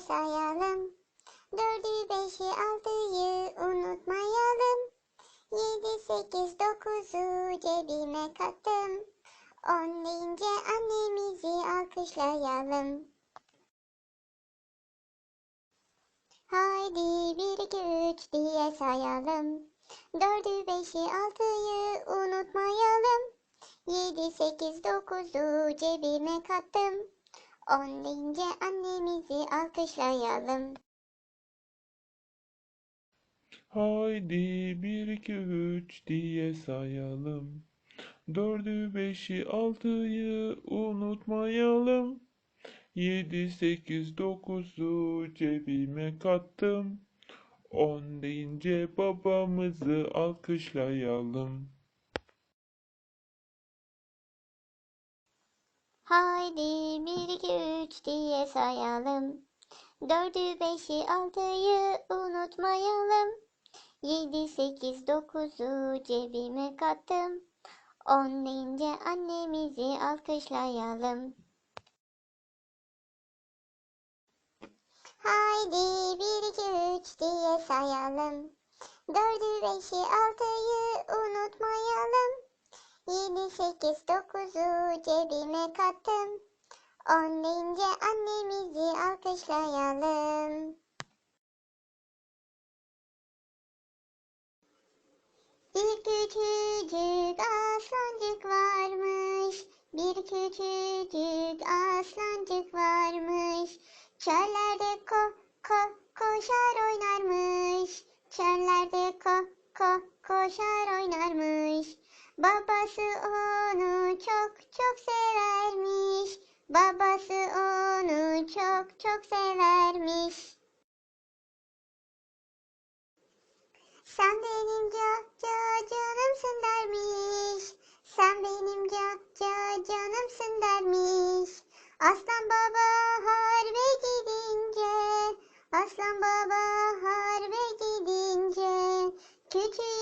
sayalım. Dördü, beşi, altıyı unutmayalım. Yedi, sekiz, dokuzu cebime kattım. On deyince annemizi alkışlayalım. Haydi bir, iki, üç diye sayalım. Dördü, beşi, altıyı unutmayalım. Yedi, sekiz, dokuzu cebime kattım. On deyince annemizi alkışlayalım. Haydi bir iki üç diye sayalım. Dördü beşi altıyı unutmayalım. Yedi sekiz dokuzu cebime kattım. On deyince babamızı alkışlayalım. Haydi bir, iki, üç diye sayalım. Dördü, beşi, altıyı unutmayalım. Yedi, sekiz, dokuzu cebime kattım. On deyince annemizi alkışlayalım. Haydi bir, iki, üç diye sayalım. Dördü, beşi, altıyı unutmayalım. Yedi, sekiz, dokuzu cebime kattım. On deyince annemizi alkışlayalım. Bir küçücük aslancık varmış. Bir küçücük aslancık varmış. Çöllerde ko ko koşar oynarmış. Çöllerde ko ko koşar oynarmış. Babası onu çok çok severmiş. Babası onu çok çok severmiş. Sen benim ca ca canımsın dermiş. Sen benim ca ca canımsın dermiş. Aslan baba harbe gidince, aslan baba harbe gidince, küçüğün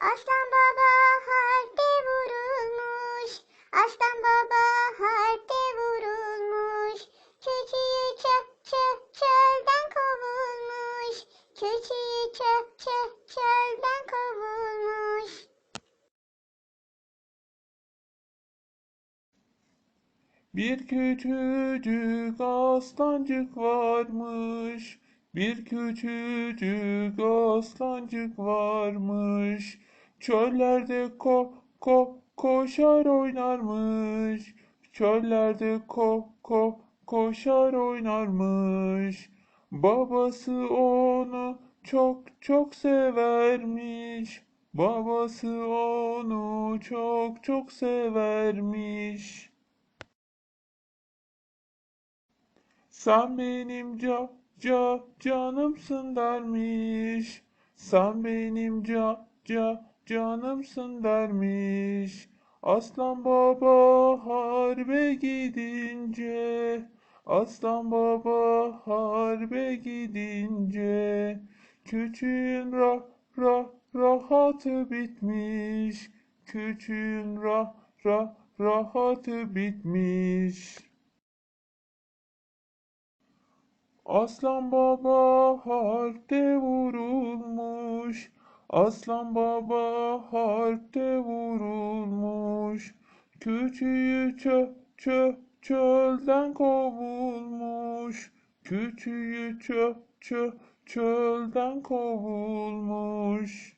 Aslan baba harpte vurulmuş. Aslan baba harpte vurulmuş. Küçüğü çö çö çölden kovulmuş. Küçüğü çö çö çölden kovulmuş. Bir küçücük aslancık varmış. Bir küçücük aslancık varmış. Çöllerde ko ko koşar oynarmış. Çöllerde ko ko koşar oynarmış. Babası onu çok çok severmiş. Babası onu çok çok severmiş. Sen benim ca ca canımsın dermiş. Sen benim ca ca canımsın dermiş. Aslan baba harbe gidince, aslan baba harbe gidince, küçüğün ra ra rahatı bitmiş. Küçüğün ra ra rahatı bitmiş. Aslan baba harpte vurulmuş. Aslan baba harpte vurulmuş. Küçüğü çö çö çölden kovulmuş. Küçüğü çö çö çölden kovulmuş.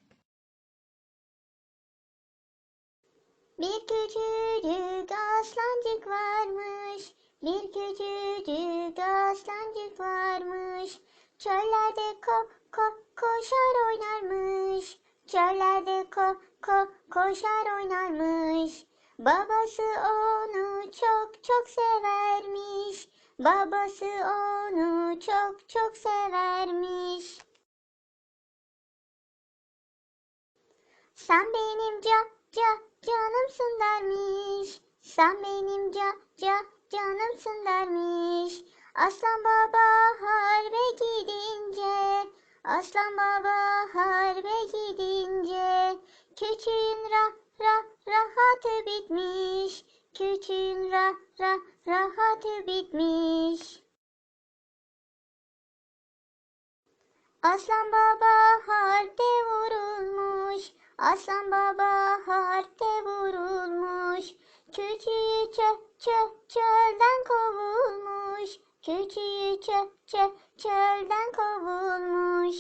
Bir küçücük aslancık varmış. Bir küçücük aslancık varmış. Çöllerde ko ko koşar oynarmış. Çöllerde ko ko koşar oynarmış. Babası onu çok çok severmiş. Babası onu çok çok severmiş. Sen benim ca ca canımsın dermiş. Sen benim ca ca canımsın dermiş. Aslan baba harbe gidince, aslan baba harbe gidince, küçüğün ra ra rahatı bitmiş. Küçüğün ra ra rahatı bitmiş. Aslan baba harpte vurulmuş. Aslan baba harpte vurulmuş. Küçüğü çö çö çölden kovulmuş. Küçüğü çö çö çölden kovulmuş.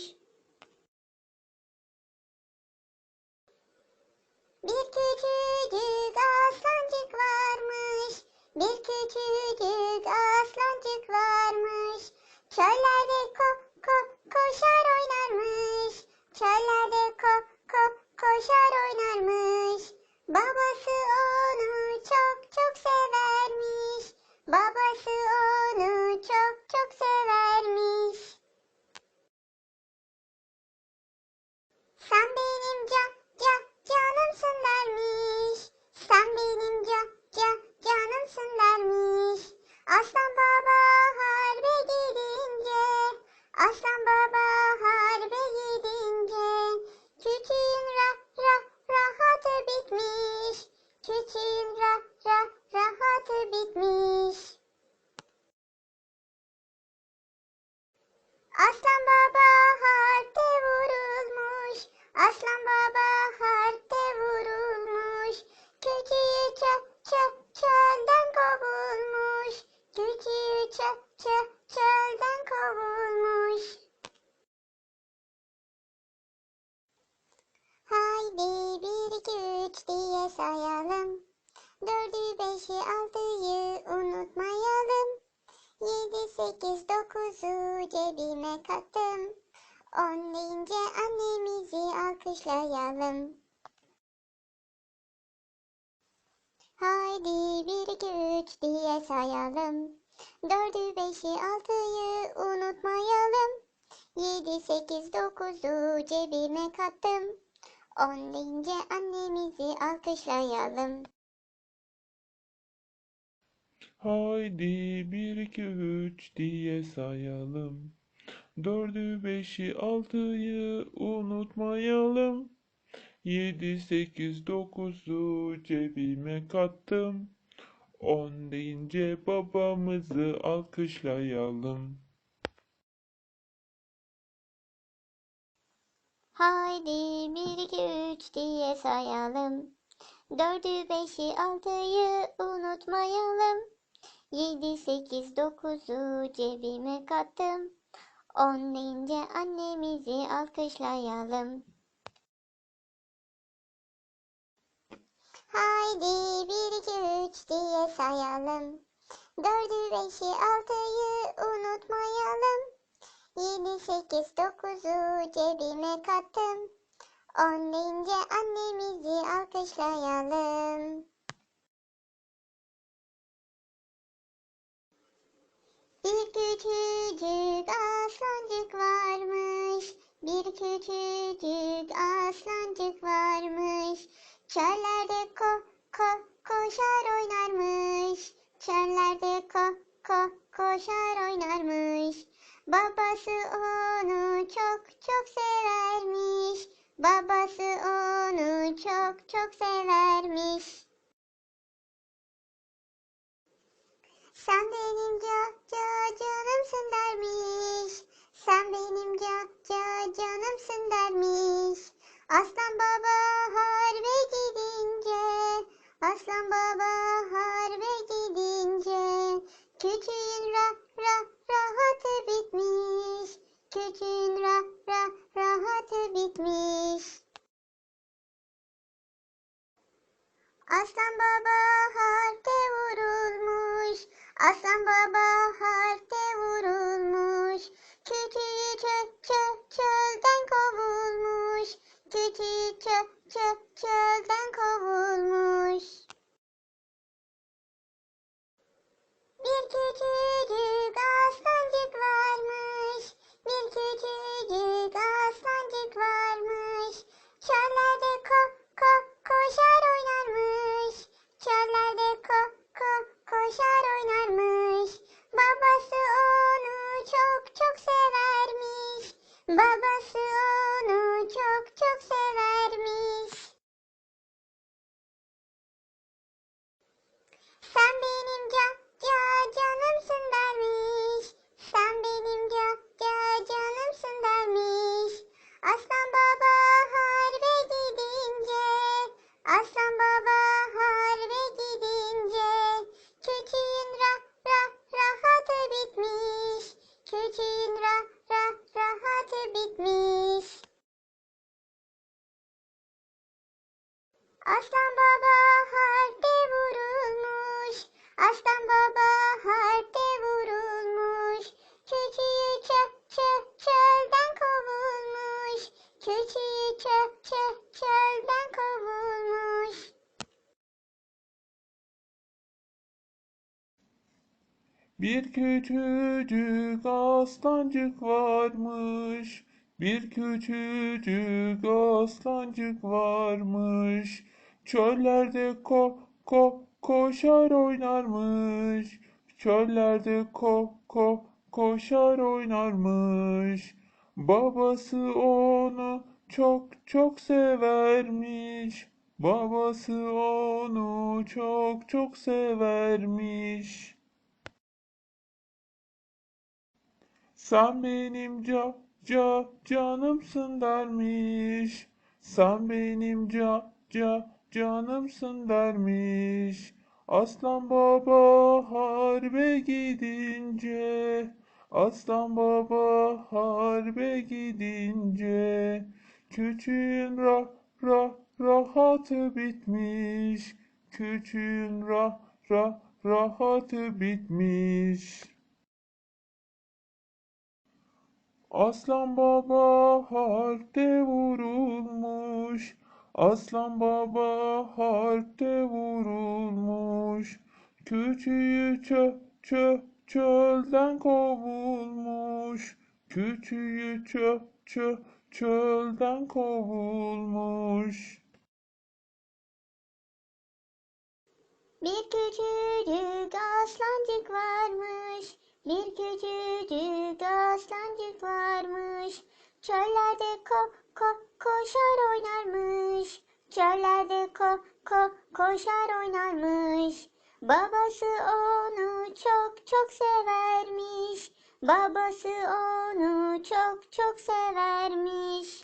Bir küçücük aslancık varmış. Bir küçücük aslancık varmış. Çöllerde ko ko koşar oynarmış. Çöllerde ko ko koşar oynarmış. Babası onu Aslan baba harbe gidince, aslan baba Haydi bir, iki, üç diye sayalım. Dördü, beşi, altıyı unutmayalım. Yedi, sekiz, dokuzu cebime kattım. On deyince annemizi alkışlayalım. Haydi bir iki üç diye sayalım. Dördü beşi altıyı unutmayalım. Yedi sekiz dokuzu cebime kattım. On deyince babamızı alkışlayalım. Haydi bir iki üç diye sayalım. Dördü beşi altıyı unutmayalım. Yedi sekiz dokuzu cebime kattım. On deyince annemizi alkışlayalım. Haydi bir iki üç diye sayalım. Dördü beşi altıyı unutmayalım. Yedi, sekiz, dokuzu cebime kattım. On deyince annemizi alkışlayalım. Bir küçücük aslancık varmış. Bir küçücük aslancık varmış. Çöllerde ko ko koşar oynarmış. Çöllerde ko ko koşar oynarmış. Babası onu çok çok severmiş. Babası onu çok çok severmiş. Sen benim ca ca canımsın dermiş. Sen benim ca ca canımsın dermiş. Aslan baba harbe gidince, aslan baba harbe gidince, küçüğün ra ra rahatı bitmiş. Küçüğün ra ra rahatı bitmiş. Aslan baba harpte vurulmuş. Aslan baba harpte vurulmuş. Küçüğü çö çö çölden kovulmuş. Küçüğü çö çö çölden kovulmuş. Bir küçücük aslancık varmış. Bir küçücük aslancık varmış. Çöllerde ko ko koşar oynarmış. Çöllerde ko ko koşar oynarmış. Babası onu çok çok severmiş. Babası onu çok çok severmiş. Bir küçücük aslancık varmış. Bir küçücük aslancık varmış. Çöllerde ko ko koşar oynarmış. Çöllerde ko ko koşar oynarmış. Babası onu çok çok severmiş. Babası onu çok çok severmiş. Sen benim ca ca canımsın dermiş. Sen benim ca ca canımsın dermiş. Aslan baba harbe gidince, aslan baba harbe gidince, küçüğün ra ra rahatı bitmiş. Küçüğün ra ra rahatı bitmiş. Aslan baba harpte vurulmuş. Aslan baba harpte vurulmuş. Küçüğü çö çö çölden kovulmuş. Küçüğü çö çö çölden kovulmuş. Bir küçücük aslancık varmış. Bir küçücük aslancık varmış. Çöllerde ko ko koşar oynarmış. Çöllerde ko ko koşar oynarmış. Babası onu çok çok severmiş. Babası onu çok çok severmiş.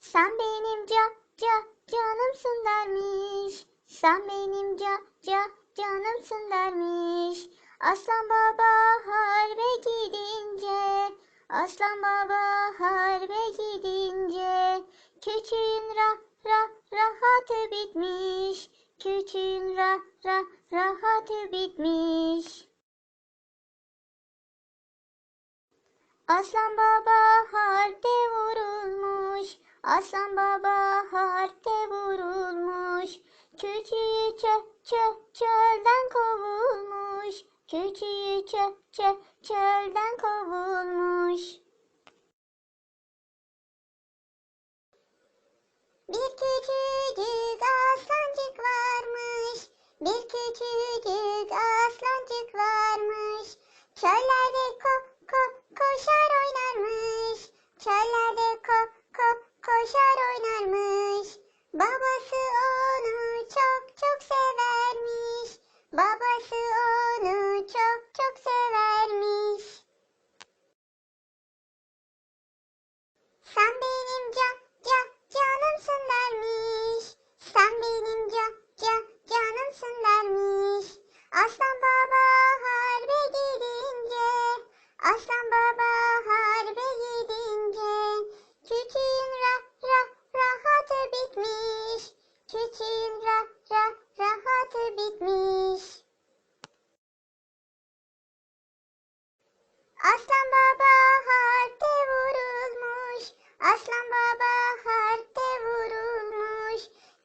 Sen benim ca ca canımsın dermiş. Sen benim ca ca canımsın dermiş. Aslan baba harbe gidince, aslan baba harbe gidince, küçüğün ra ra rahatı bitmiş. Küçüğün ra ra rahatı bitmiş. Aslan baba harpte vurulmuş. Aslan baba harpte vurulmuş. Küçüğü çö çö çölden kovulmuş. Küçüğü çö çö çölden kovulmuş. Bir küçücük aslancık varmış. Bir küçücük aslancık varmış. Çöllerde ko ko koşar oynarmış. Çöllerde ko ko koşar oynarmış.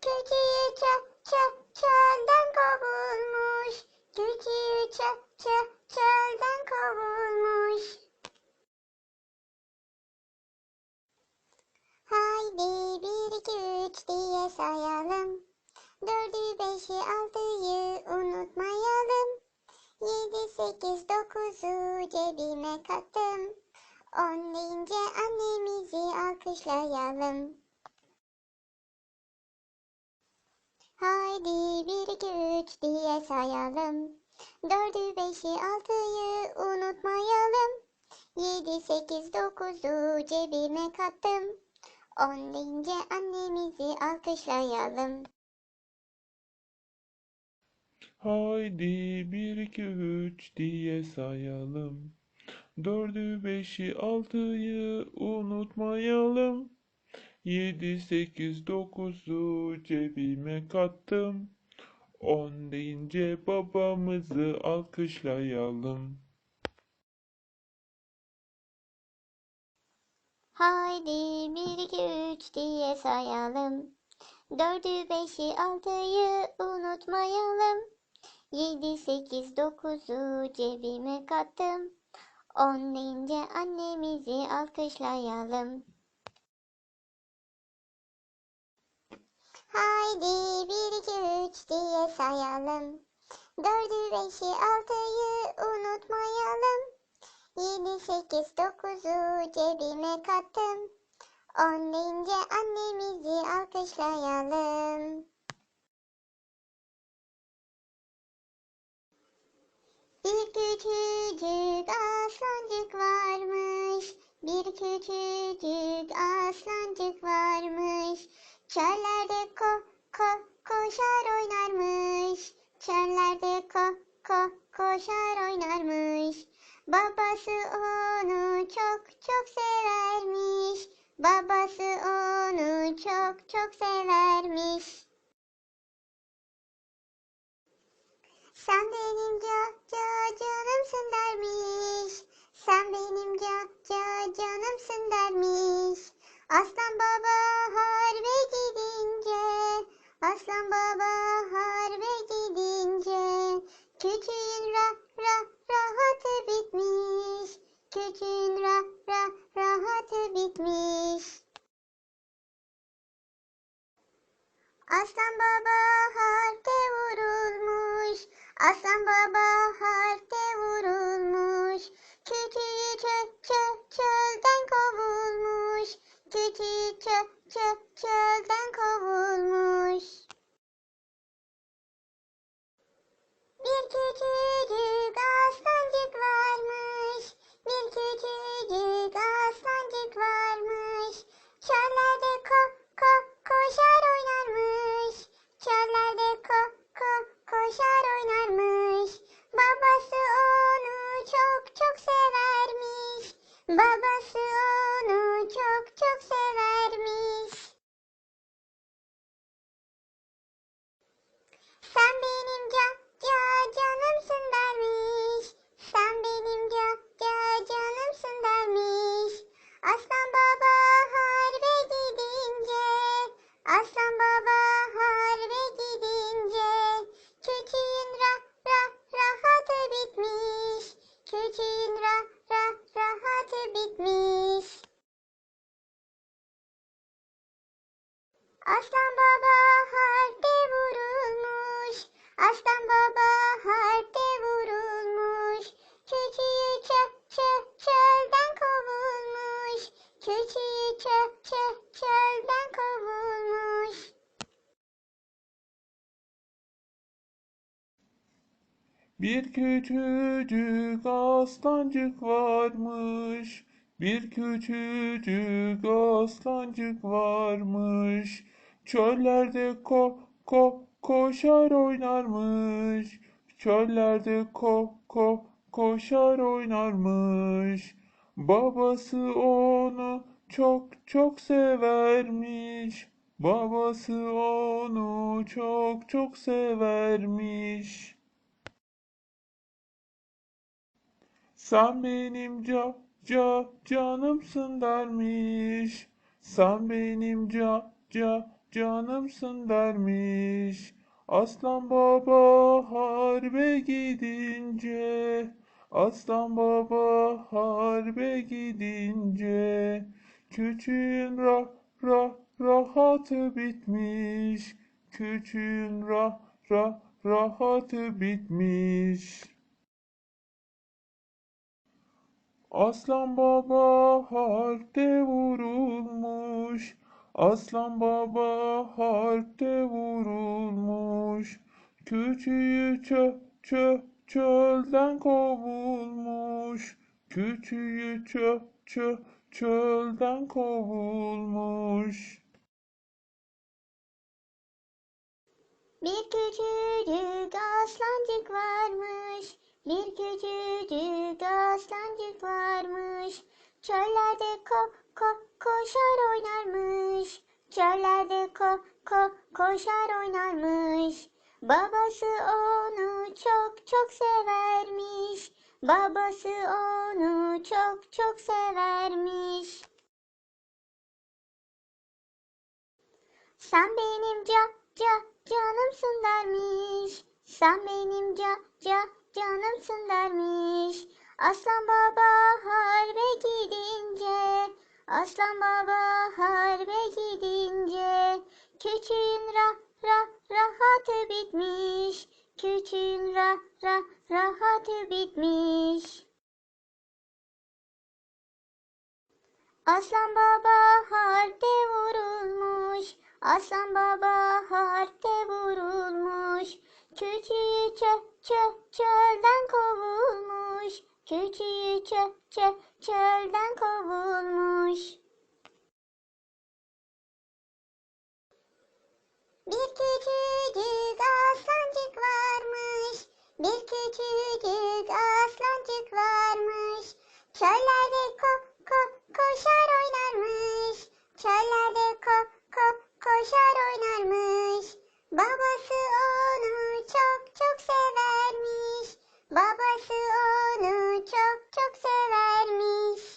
Vurulmuş. Küçüğü sekiz dokuzu cebime kattım. On deyince annemizi alkışlayalım. Haydi bir iki üç diye sayalım. Dördü beşi altıyı unutmayalım. Yedi sekiz dokuzu cebime kattım. On deyince babamızı alkışlayalım. Haydi bir iki üç diye sayalım. Dördü beşi altıyı unutmayalım. Yedi sekiz dokuzu cebime kattım. On deyince annemizi alkışlayalım. Haydi bir iki üç diye sayalım. Dördü beşi altıyı unutmayalım. Yedi sekiz dokuzu cebime kattım. On deyince annemizi alkışlayalım. Bir küçücük aslancık varmış. Bir küçücük aslancık varmış. Çöllerde ko ko koşar oynarmış. Çöllerde ko ko koşar oynarmış. Babası onu çok çok severmiş. Babası onu çok çok severmiş. Sen benim ca ca canımsın dermiş. Sen benim ca ca canımsın dermiş. Aslan baba harbe gidince, aslan baba harbe gidince, küçüğün ra ra rahatı bitmiş. Küçüğün ra ra rahatı bitmiş. Aslan baba harpte vurulmuş. Aslan baba harpte vurulmuş. Küçüğü çö çö çölden kovulmuş. Küçüğü çö çö çölden kovulmuş. Bir küçücük aslancık varmış. Bir küçücük aslancık varmış. Çöllerde ko ko koşar oynarmış. Çöllerde ko ko koşar oynarmış. Babası onu çok çok severmiş. Babası onu çok çok severmiş. Sen benim ca ca canımsın dermiş. Sen benim ca ca canımsın dermiş. Aslan baba harbe gidince, aslan baba harbe gidince, küçüğün ra ra rahatı bitmiş, küçüğün ra ra rahatı bitmiş. Aslan baba harpte vurulmuş. Aslan baba harpte vurulmuş. Küçüğü çö çö çölden kovulmuş. Küçüğü çö çö çölden kovulmuş. Bir küçücük aslancık varmış. Bir küçücük aslancık varmış. Çöllerde ko ko koşar oynarmış. Çöllerde ko ko koşar oynarmış. Babası onu çok çok severmiş. Babası onu çok çok severmiş. Sen benim ca ca canımsın dermiş. Sen benim ca ca canımsın dermiş. Aslan baba harbe gidince, aslan baba harbe gidince, küçüğün ra ra rahatı bitmiş. Küçüğün ra ra rahatı bitmiş. Aslan baba harpte vurulmuş. Aslan baba harpte vurulmuş. Küçüğü çö çö çölden kovulmuş. Küçüğü çö çö çölden kovulmuş. Bir küçücük aslancık varmış. Bir küçücük aslancık varmış. Çöllerde ko ko koşar oynarmış. Çöllerde ko ko koşar oynarmış. Babası onu çok çok severmiş. Babası onu çok çok severmiş.